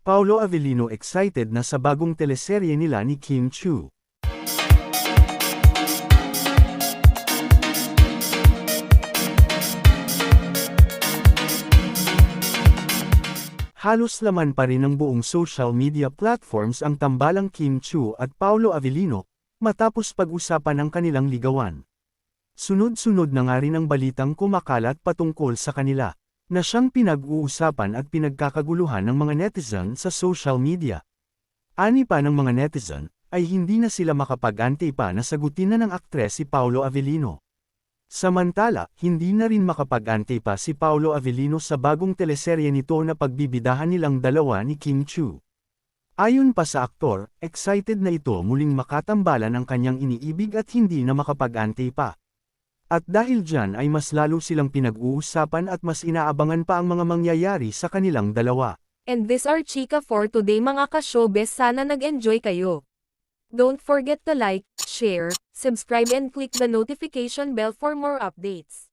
Paolo Avellino excited na sa bagong teleserye nila ni Kim Chu. Halos laman pa rin ng buong social media platforms ang tambalang Kim Chu at Paolo Avellino, matapos pag-usapan ang kanilang ligawan. Sunod-sunod na nga rin ang balitang kumakalat patungkol sa kanila, na siyang pinag-uusapan at pinagkakaguluhan ng mga netizen sa social media. Ani pa ng mga netizen, ay hindi na sila makapag-ante pa na sagutin na ng aktres si Paolo Avellino. Samantala, hindi na rin makapag-ante pa si Paolo Avellino sa bagong teleserye nito na pagbibidahan nilang dalawa ni Kim Chu. Ayon pa sa aktor, excited na ito muling makatambalan ang kanyang iniibig at hindi na makapag-ante pa. At dahil dyan ay mas lalo silang pinag-uusapan at mas inaabangan pa ang mga mangyayari sa kanilang dalawa. And this are Chika for today mga ka-showbiz sana nag-enjoy kayo. Don't forget to like, share, subscribe and click the notification bell for more updates.